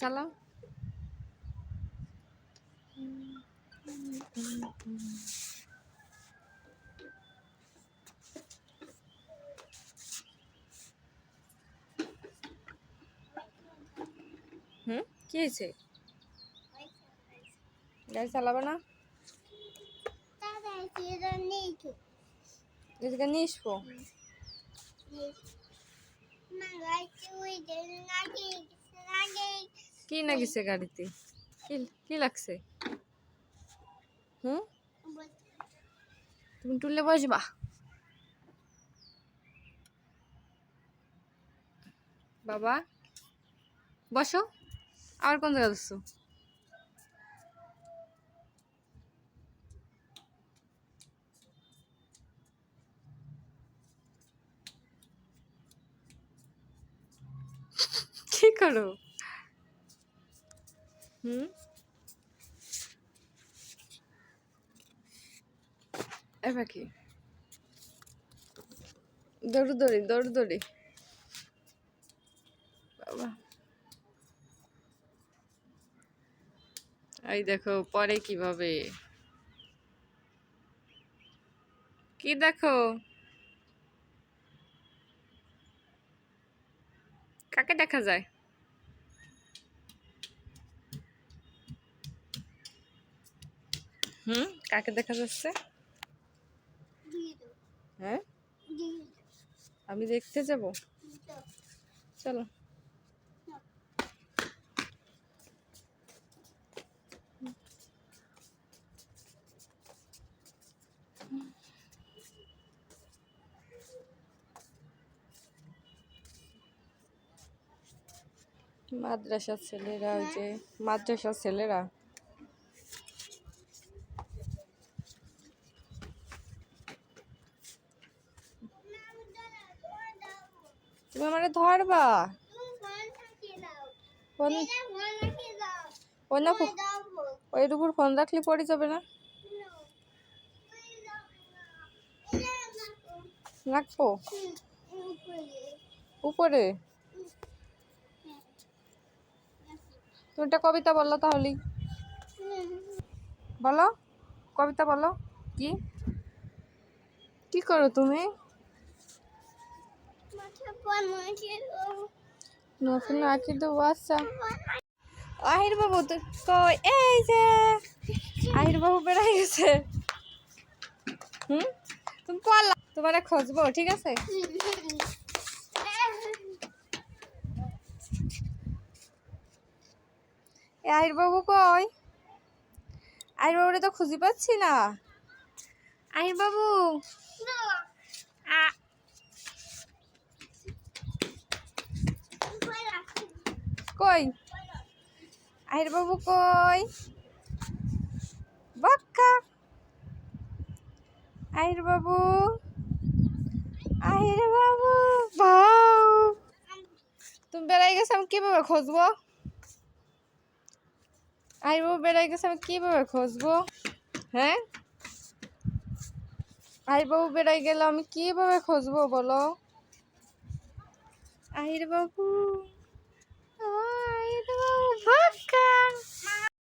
চালাও। হুম কি হয়েছে? গাড়ি চালাবে না? নিয়ে কি লাগিছে গাড়িতে? কি কি লাগছে? হুম? তুমি টুলে বসবা বাবা, বসো। আর কোন জায়গা যাচ্ছ কি করো? হুম এবার কি দৌড় দৌড়ি দৌড় দৌড়ি বাবা এই দেখো পরে কীভাবে কি দেখো কাকে দেখা যায় হুম, কাকে দেখা যাচ্ছে? হ্যাঁ? আমি দেখতে যাব? চলো। মাদ্রাসার ছেলেরা, ওই যে মাদ্রাসার ছেলেরা। তুমি আমারে ধরবা। ফোন ওই না ওই উপর ফোন রাখলে পড়ে যাবে না। রাখব? উপরে? তুমি একটা কবিতা বলল তাহলে বলো? কবিতা বলো। কি? কি করো তুমি? নতুন আঁকি আচ্ছা। আহির বাবু তো কই? এই যে আহির বাবু বেড়াই গেছে। হুম? তুমি পড়লা তোমারে খুঁজবো, ঠিক আছে? আহির বাবু কই? আহির তো খুঁজে পাচ্ছি না। আহির বাবু কই? আহির বাবু কই? বক্কা। আহির বাবু আহির বাবু বাউ। তুমি বেড়াই গেছে, আমি কীভাবে খুঁজবো? আহির বাবু বেড়াই গেছে, আমি কীভাবে খুঁজবো? হ্যাঁ? আহির বাবু বেড়াই গেলে আমি কীভাবে খুঁজবো বলো? আহির বাবু Ay, bakın.